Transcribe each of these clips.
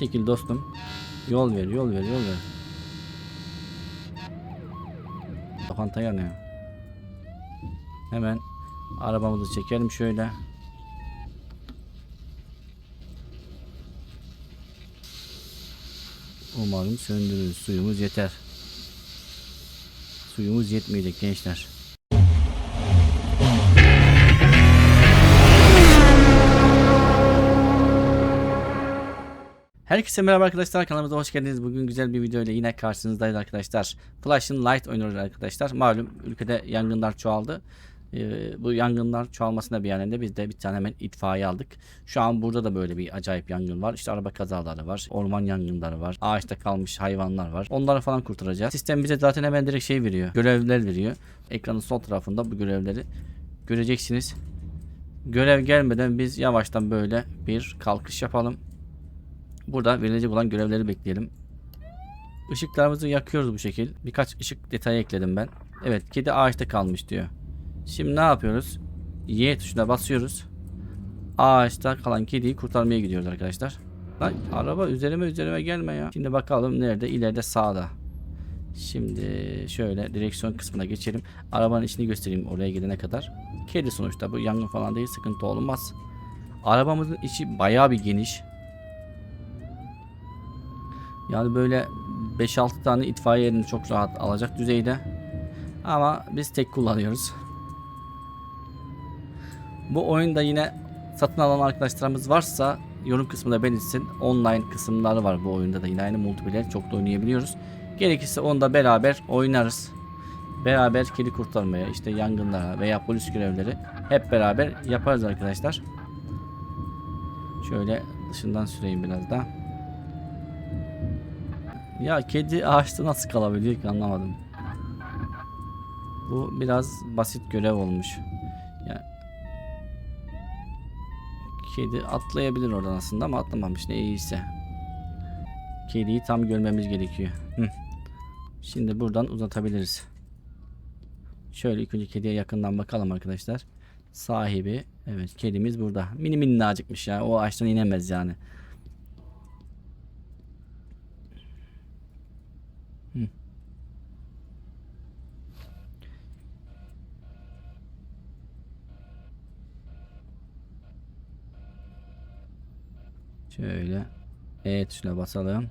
Çekil dostum. Yol ver, yol ver, yol ver. Lokanta yanıyor. Hemen arabamızı çekelim şöyle. Umarım söndürürüz. Suyumuz yeter. Suyumuz yetmeyecek gençler. Herkese merhaba arkadaşlar kanalımıza hoş geldiniz. Bugün güzel bir video ile yine karşınızdayız arkadaşlar. Flash'ın Light oynuyoruz arkadaşlar. Malum ülkede yangınlar çoğaldı. Ee, bu yangınlar çoğalmasına bir yanında biz de bir tane hemen itfaiye aldık. Şu an burada da böyle bir acayip yangın var. İşte araba kazaları var. Orman yangınları var. Ağaçta kalmış hayvanlar var. Onları falan kurtaracağız. Sistem bize zaten hemen direkt şey veriyor. Görevler veriyor. Ekranın sol tarafında bu görevleri göreceksiniz. Görev gelmeden biz yavaştan böyle bir kalkış yapalım. Burada verilecek olan görevleri bekleyelim. Işıklarımızı yakıyoruz bu şekil. Birkaç ışık detayı ekledim ben. Evet kedi ağaçta kalmış diyor. Şimdi ne yapıyoruz? Y tuşuna basıyoruz. Ağaçta kalan kediyi kurtarmaya gidiyoruz arkadaşlar. Lan araba üzerime üzerime gelme ya. Şimdi bakalım nerede? İleride sağda. Şimdi şöyle direksiyon kısmına geçelim. Arabanın içini göstereyim oraya gidene kadar. Kedi sonuçta bu yangın falan değil sıkıntı olmaz. Arabamızın içi bayağı bir geniş. Yani böyle 5-6 tane itfaiye yerini çok rahat alacak düzeyde. Ama biz tek kullanıyoruz. Bu oyunda yine satın alan arkadaşlarımız varsa yorum kısmında belirtsin. Online kısımları var bu oyunda da yine aynı multiplayer çok da oynayabiliyoruz. Gerekirse onu da beraber oynarız. Beraber kedi kurtarmaya, işte yangınlara veya polis görevleri hep beraber yaparız arkadaşlar. Şöyle dışından süreyim biraz da. Ya kedi ağaçta nasıl kalabiliyor ki anlamadım. Bu biraz basit görev olmuş. Ya Kedi atlayabilir oradan aslında ama atlamamış ne iyiyse. Kediyi tam görmemiz gerekiyor. Hı. Şimdi buradan uzatabiliriz. Şöyle ilk önce kediye yakından bakalım arkadaşlar. Sahibi evet kedimiz burada. Mini minnacıkmış ya. O ağaçtan inemez yani. Hı. Şöyle E tuşuna basalım.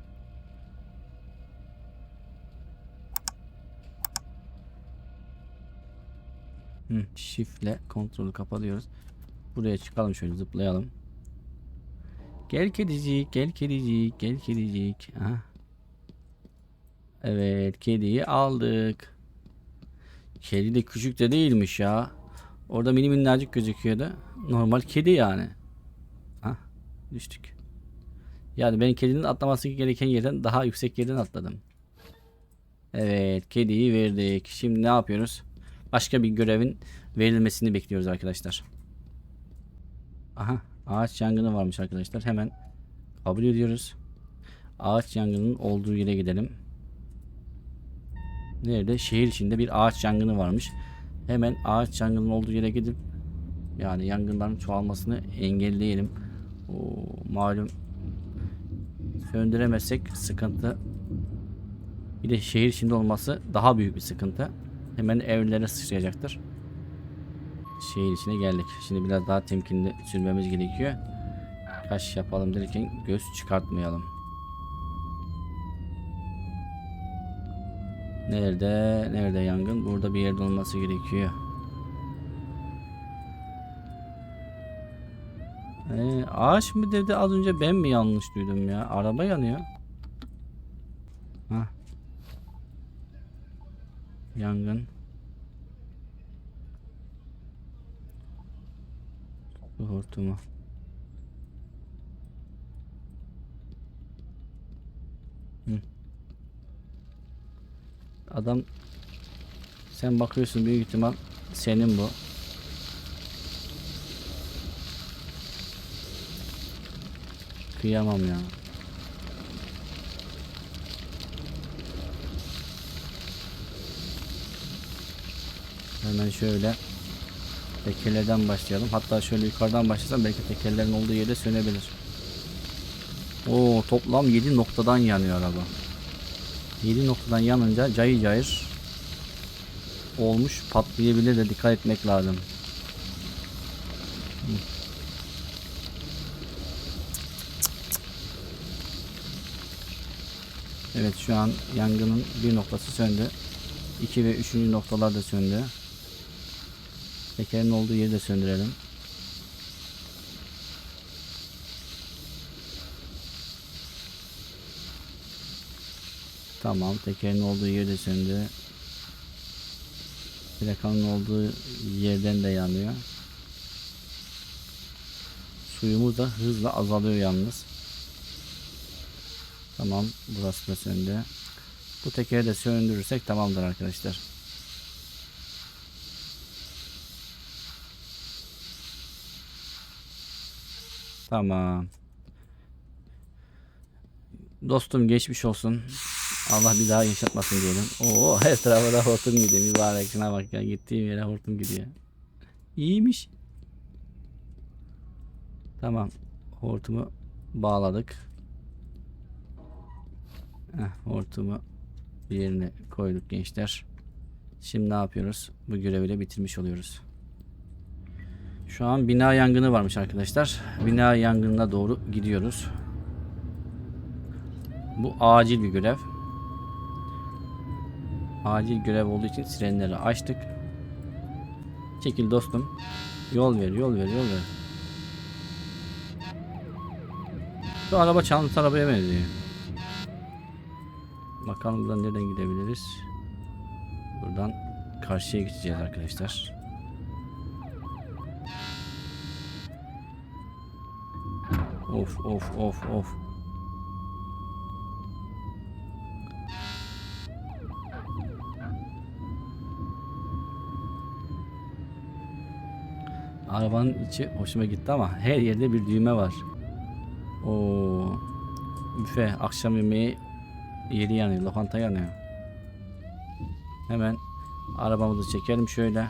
Hı, Shift'le kontrolü kapatıyoruz. Buraya çıkalım şöyle zıplayalım. Gel kedicik, gel kedicik, gel kedicik. Aha. Evet, kediyi aldık. Kedi de küçük de değilmiş ya. Orada mini minnacık gözüküyordu. Normal kedi yani. Ha, düştük. Yani ben kedinin atlaması gereken yerden daha yüksek yerden atladım. Evet, kediyi verdik. Şimdi ne yapıyoruz? Başka bir görevin verilmesini bekliyoruz arkadaşlar. Aha, ağaç yangını varmış arkadaşlar. Hemen kabul ediyoruz. Ağaç yangının olduğu yere gidelim. Nerede? Şehir içinde bir ağaç yangını varmış. Hemen ağaç yangının olduğu yere gidip yani yangınların çoğalmasını engelleyelim. O malum söndüremezsek sıkıntı. Bir de şehir içinde olması daha büyük bir sıkıntı. Hemen evlere sıçrayacaktır. Şehir içine geldik. Şimdi biraz daha temkinli sürmemiz gerekiyor. Kaş yapalım derken göz çıkartmayalım. Nerede? Nerede yangın? Burada bir yerde olması gerekiyor. Ee, ağaç mı dedi az önce ben mi yanlış duydum ya? Araba yanıyor. Hah. Yangın. Su hortumu. Adam sen bakıyorsun büyük ihtimal senin bu. Kıyamam ya. Hemen şöyle tekerlerden başlayalım. Hatta şöyle yukarıdan başlasam belki tekerlerin olduğu yerde sönebilir. Oo toplam 7 noktadan yanıyor araba. 7 noktadan yanınca cayır cayır olmuş patlayabilir de dikkat etmek lazım. Hı. Evet şu an yangının bir noktası söndü. 2 ve 3. noktalar da söndü. Tekerin olduğu yeri de söndürelim. Tamam tekerin olduğu yeri de söndü. Plakanın olduğu yerden de yanıyor. Suyumuz da hızla azalıyor yalnız. Tamam burası da söndü. Bu tekeri de söndürürsek tamamdır arkadaşlar. Tamam. Dostum geçmiş olsun. Allah bir daha yaşatmasın diyelim. Oo her tarafa da hortum gidiyor. Mübarek şuna bak ya. Gittiğim yere hortum gidiyor. İyiymiş. Tamam. Hortumu bağladık. Heh, hortumu yerine koyduk gençler. Şimdi ne yapıyoruz? Bu görevi de bitirmiş oluyoruz. Şu an bina yangını varmış arkadaşlar. Bina yangınına doğru gidiyoruz. Bu acil bir görev. Acil görev olduğu için sirenleri açtık. Çekil dostum. Yol ver, yol ver, yol ver. Şu araba çanta arabaya benziyor. Bakalım buradan nereden gidebiliriz? Buradan karşıya geçeceğiz arkadaşlar. Of of of of. Arabanın içi hoşuma gitti ama her yerde bir düğme var. Oo. Büfe akşam yemeği yeri yanıyor, lokanta yanıyor. Hemen arabamızı çekelim şöyle.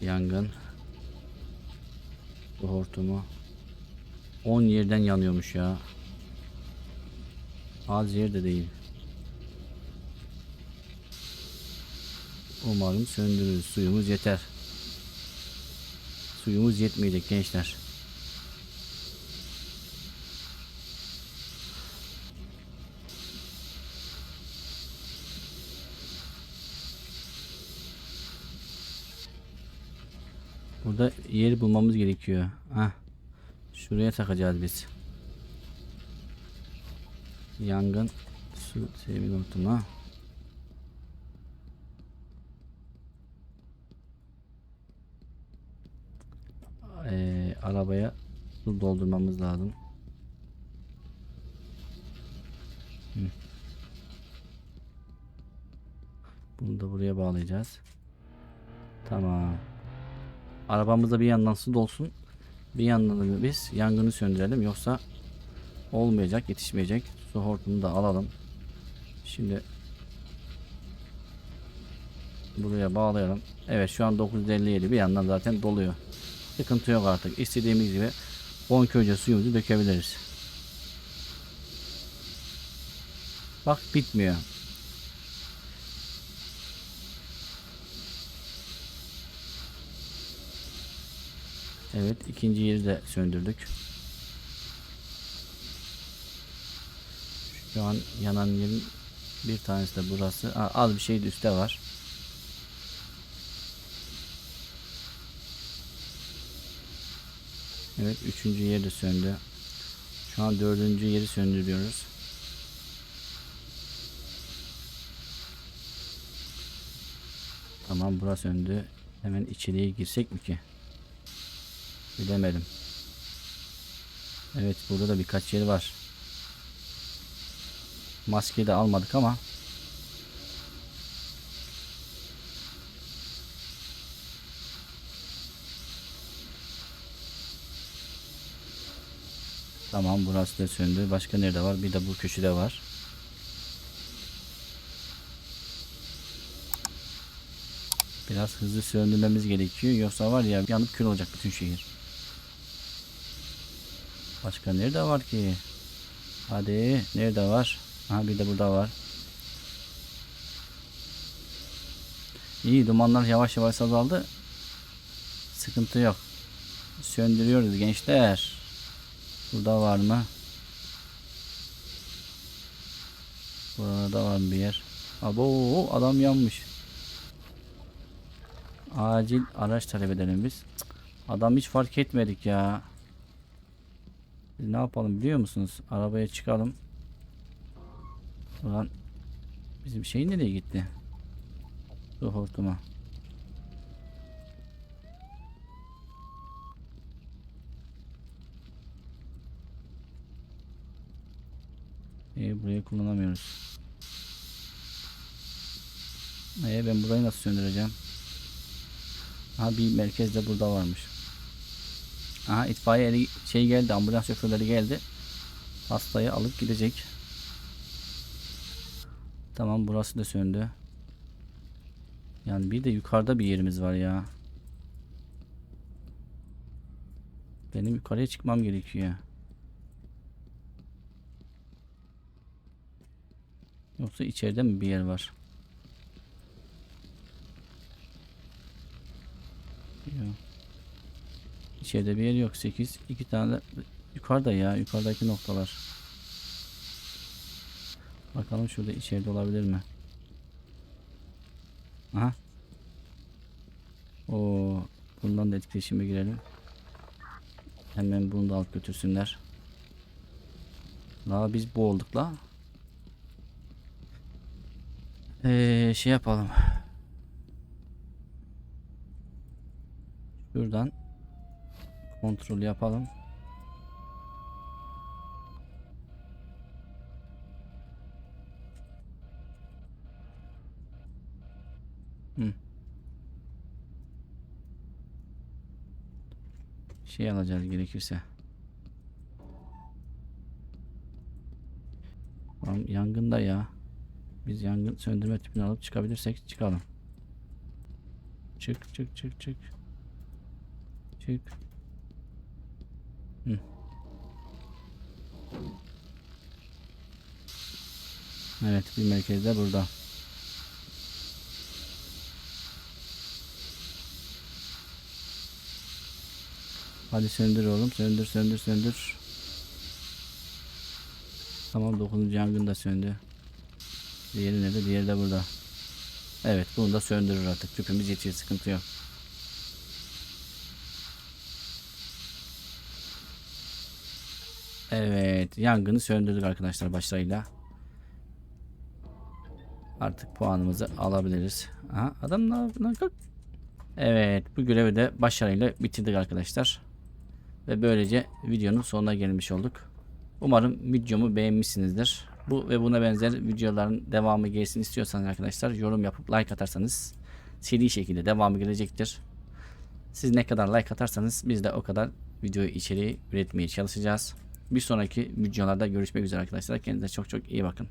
Yangın. Bu hortumu. 10 yerden yanıyormuş ya. Az yer de değil. Umarım söndürürüz. Suyumuz yeter. Suyumuz yetmeyecek gençler. Burada yeri bulmamız gerekiyor. Hah. Şuraya takacağız biz. Yangın su sevgi hortumu. Ee, arabaya su doldurmamız lazım. Bunu da buraya bağlayacağız. Tamam. Arabamızda bir yandan su dolsun. Bir yandan da biz yangını söndürelim. Yoksa olmayacak, yetişmeyecek. Su hortumunu da alalım. Şimdi buraya bağlayalım. Evet şu an 957 bir yandan zaten doluyor. Sıkıntı yok artık. İstediğimiz gibi bonkörce suyumuzu dökebiliriz. Bak bitmiyor. Evet ikinci yeri de söndürdük. Şu an yanan yerin bir tanesi de burası. Aa, az bir şey de üstte var. Evet üçüncü yeri de söndü. Şu an dördüncü yeri söndürüyoruz. Tamam burası söndü. Hemen içeriye girsek mi ki? Bilemedim. Evet burada da birkaç yer var. Maskeyi de almadık ama Tamam burası da söndü. Başka nerede var? Bir de bu köşede var. Biraz hızlı söndürmemiz gerekiyor. Yoksa var ya yanıp kül olacak bütün şehir. Başka nerede var ki? Hadi nerede var? Ha bir de burada var. İyi dumanlar yavaş yavaş azaldı. Sıkıntı yok. Söndürüyoruz gençler. Burada var mı? Burada var mı bir yer? Abo adam yanmış. Acil araç talep edelim biz. Adam hiç fark etmedik ya. Biz ne yapalım biliyor musunuz? Arabaya çıkalım. Ulan bizim şey nereye gitti? Su hortuma. İyi burayı kullanamıyoruz. Ee, ben burayı nasıl söndüreceğim? Ha bir merkez de burada varmış. Aha itfaiye eri- şey geldi ambulans şoförleri geldi. Hastayı alıp gidecek. Tamam burası da söndü. Yani bir de yukarıda bir yerimiz var ya. Benim yukarıya çıkmam gerekiyor. Yoksa içeride mi bir yer var? Yok. İçeride bir yer yok. 8 iki tane de- yukarıda ya yukarıdaki noktalar. Bakalım şurada içeride olabilir mi? Aha. O bundan da etkileşime girelim. Hemen bunu da alıp götürsünler. La biz bu olduk la. Ee, şey yapalım. Şuradan kontrol yapalım. Hı. Şey alacağız gerekirse. Tamam yangında ya. Biz yangın söndürme tüpünü alıp çıkabilirsek çıkalım. Çık çık çık çık. Çık. Evet bir merkezde burada. Hadi söndür oğlum. Söndür söndür söndür. Tamam 9. yangın da söndü. Diğeri nerede? Diğeri de burada. Evet bunu da söndürür artık. Tüpümüz yetiyor sıkıntı yok. Evet yangını söndürdük arkadaşlar başlarıyla. Artık puanımızı alabiliriz. Aha, adam ne yapıyor? Evet bu görevi de başarıyla bitirdik arkadaşlar. Ve böylece videonun sonuna gelmiş olduk. Umarım videomu beğenmişsinizdir. Bu ve buna benzer videoların devamı gelsin istiyorsanız arkadaşlar yorum yapıp like atarsanız seri şekilde devamı gelecektir. Siz ne kadar like atarsanız biz de o kadar video içeriği üretmeye çalışacağız. Bir sonraki videolarda görüşmek üzere arkadaşlar. Kendinize çok çok iyi bakın.